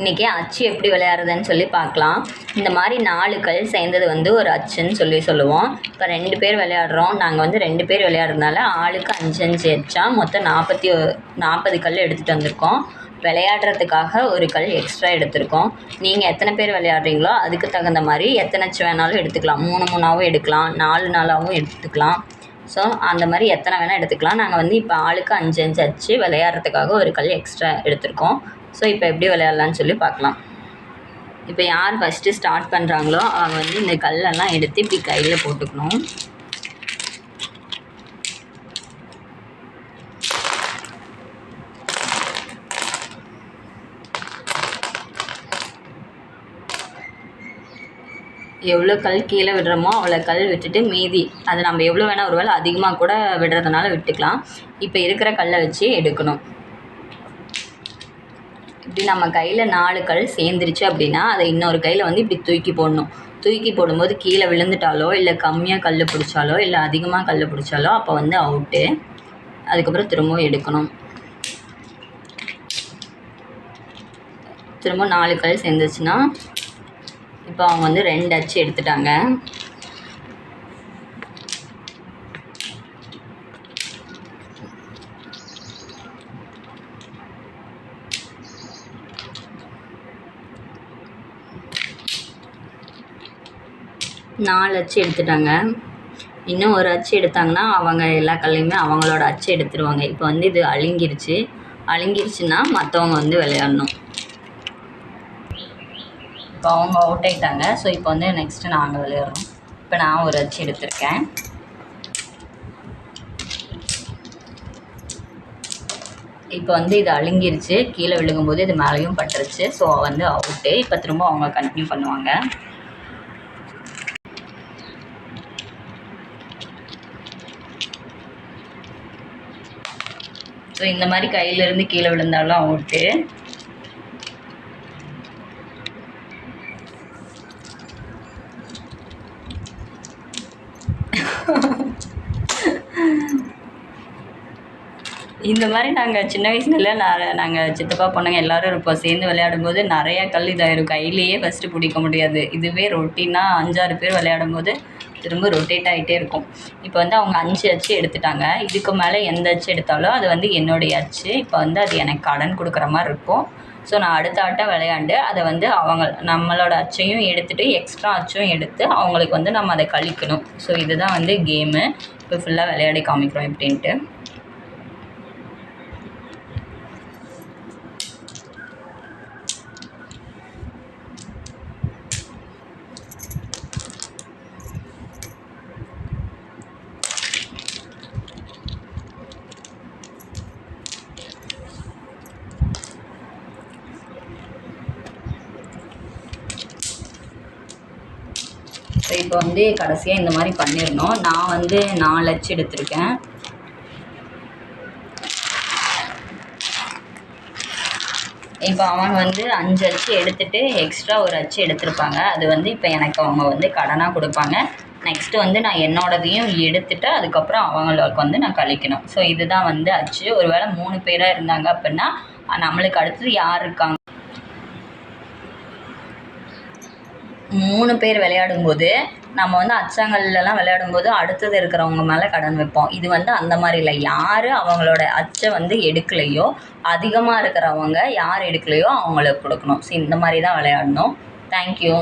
இன்றைக்கி அச்சு எப்படி விளையாடுறதுன்னு சொல்லி பார்க்கலாம். இந்த மாதிரி நாலு கல் சேர்ந்தது வந்து ஒரு அச்சுன்னு சொல்லி சொல்லுவோம். இப்போ ரெண்டு பேர் விளையாடுறோம். நாங்கள் வந்து ரெண்டு பேர் விளையாடுறதுனால ஆளுக்கு அஞ்சு அஞ்சு அச்சா மொத்தம் நாற்பத்தி நாற்பது கல் எடுத்துகிட்டு வந்திருக்கோம். விளையாடுறதுக்காக ஒரு கல் எக்ஸ்ட்ரா எடுத்திருக்கோம். நீங்கள் எத்தனை பேர் விளையாடுறீங்களோ அதுக்கு தகுந்த மாதிரி எத்தனை அச்சு வேணாலும் எடுத்துக்கலாம். மூணு மூணாகவும் எடுக்கலாம். நாலு நாளாகவும் எடுத்துக்கலாம். ஸோ அந்த மாதிரி எத்தனை வேணால் எடுத்துக்கலாம். நாங்கள் வந்து இப்போ ஆளுக்கு அஞ்சு அஞ்சு அச்சு விளையாடுறதுக்காக ஒரு கல் எக்ஸ்ட்ரா எடுத்திருக்கோம். ஸோ இப்போ எப்படி விளையாடலான்னு சொல்லி பார்க்கலாம். இப்போ யார் ஃபஸ்ட்டு ஸ்டார்ட் பண்ணுறாங்களோ அவங்க வந்து இந்த கல்லெல்லாம் எடுத்து இப்படி கையில் போட்டுக்கணும். எவ்வளோ கல் கீழே விடுறோமோ அவ்வளோ கல் விட்டுட்டு மீதி. அது நம்ம எவ்வளோ வேணால் ஒரு வேளை அதிகமாக கூட விடுறதுனால விட்டுக்கலாம். இப்போ இருக்கிற கல்லை வச்சு எடுக்கணும். இப்படி நம்ம கையில் நாலு கல் சேர்ந்துருச்சு அப்படின்னா அதை இன்னொரு கையில் வந்து இப்படி தூக்கி போடணும். தூக்கி போடும்போது கீழே விழுந்துட்டாலோ இல்லை கம்மியாக கல் பிடிச்சாலோ இல்லை அதிகமாக கல் பிடிச்சாலோ அப்போ வந்து அவுட்டு அதுக்கப்புறம் திரும்பவும் எடுக்கணும். திரும்ப நாலு கல் சேர்ந்துச்சுன்னா இப்போ அவங்க வந்து ரெண்டு அச்சு எடுத்துட்டாங்க. நாலு அச்சு எடுத்துட்டாங்க. இன்னும் ஒரு அச்சு எடுத்தாங்கன்னா அவங்க எல்லா கல்லையுமே அவங்களோட அச்சு எடுத்துருவாங்க. இப்போ வந்து இது அழுங்கிருச்சு. அழுங்கிருச்சுன்னா மற்றவங்க வந்து விளையாடணும். இப்போ அவங்க அவுட் ஆகிட்டாங்க ஸோ இப்போ வந்து நெக்ஸ்ட்டு நாங்கள் விளையாடுறோம். இப்போ நான் ஒரு அச்சு எடுத்திருக்கேன். இப்போ வந்து இது அழுங்கிருச்சு. கீழே விழுகும்போது இது மேலேயும் பட்டுருச்சு. ஸோ வந்து அவுட்டு இப்போ திரும்ப அவங்க கண்டினியூ பண்ணுவாங்க. ஸோ இந்த மாதிரி கையிலேருந்து கீழே விழுந்தாலும் அவுட்டு இந்த மாதிரி நாங்கள் சின்ன வயசுல நிறைய நாங்கள் சித்தப்பா பொண்ணுங்க எல்லோரும் இருப்போம். சேர்ந்து விளையாடும்போது நிறையா கல் இதாயிரும். கையிலேயே ஃபஸ்ட்டு பிடிக்க முடியாது. இதுவே ரொட்டீனாக அஞ்சாறு பேர் விளையாடும்போது திரும்ப ரொட்டேட் ஆகிட்டே இருக்கும். இப்போ வந்து அவங்க அஞ்சு அச்சு எடுத்துட்டாங்க. இதுக்கு மேலே எந்த அச்சு எடுத்தாலும் அது வந்து என்னுடைய அச்சு. இப்போ வந்து அது எனக்கு கடன் கொடுக்குற மாதிரி இருக்கும். ஸோ நான் அடுத்த ஆட்டம் விளையாண்டு அதை வந்து அவங்க நம்மளோட அச்சையும் எடுத்துகிட்டு எக்ஸ்ட்ரா அச்சும் எடுத்து அவங்களுக்கு வந்து நம்ம அதை கழிக்கணும். ஸோ இதுதான் வந்து கேமு இப்போ ஃபுல்லாக விளையாடி காமிக்கிறோம் எப்படின்ட்டு ஸோ இப்போ வந்து கடைசியாக இந்த மாதிரி பண்ணிடணும். நான் வந்து நாலு அச்சு எடுத்திருக்கேன். இப்போ அவங்க வந்து அஞ்சு அச்சு எடுத்துகிட்டு எக்ஸ்ட்ரா ஒரு அச்சு எடுத்திருப்பாங்க. அது வந்து இப்போ எனக்கு அவங்க வந்து கடனாக கொடுப்பாங்க. நெக்ஸ்ட்டு வந்து நான் என்னோடதையும் எடுத்துகிட்டு அதுக்கப்புறம் அவங்களுக்கு வந்து நான் கழிக்கணும். ஸோ இதுதான் வந்து அச்சு. ஒரு வேளை மூணு பேராக இருந்தாங்க அப்படின்னா நம்மளுக்கு அடுத்தது யார் இருக்காங்க? மூணு பேர் விளையாடும்போது நம்ம வந்து அச்சங்கள்லாம் விளையாடும்போது அடுத்தது இருக்கிறவங்க மேலே கடன் வைப்போம். இது வந்து அந்த மாதிரி இல்லை. யார் அவங்களோட அச்சை வந்து எடுக்கலையோ அதிகமாக இருக்கிறவங்க யார் எடுக்கலையோ அவங்களுக்கு கொடுக்கணும். ஸோ இந்த மாதிரி தான் விளையாடணும். தேங்க்யூ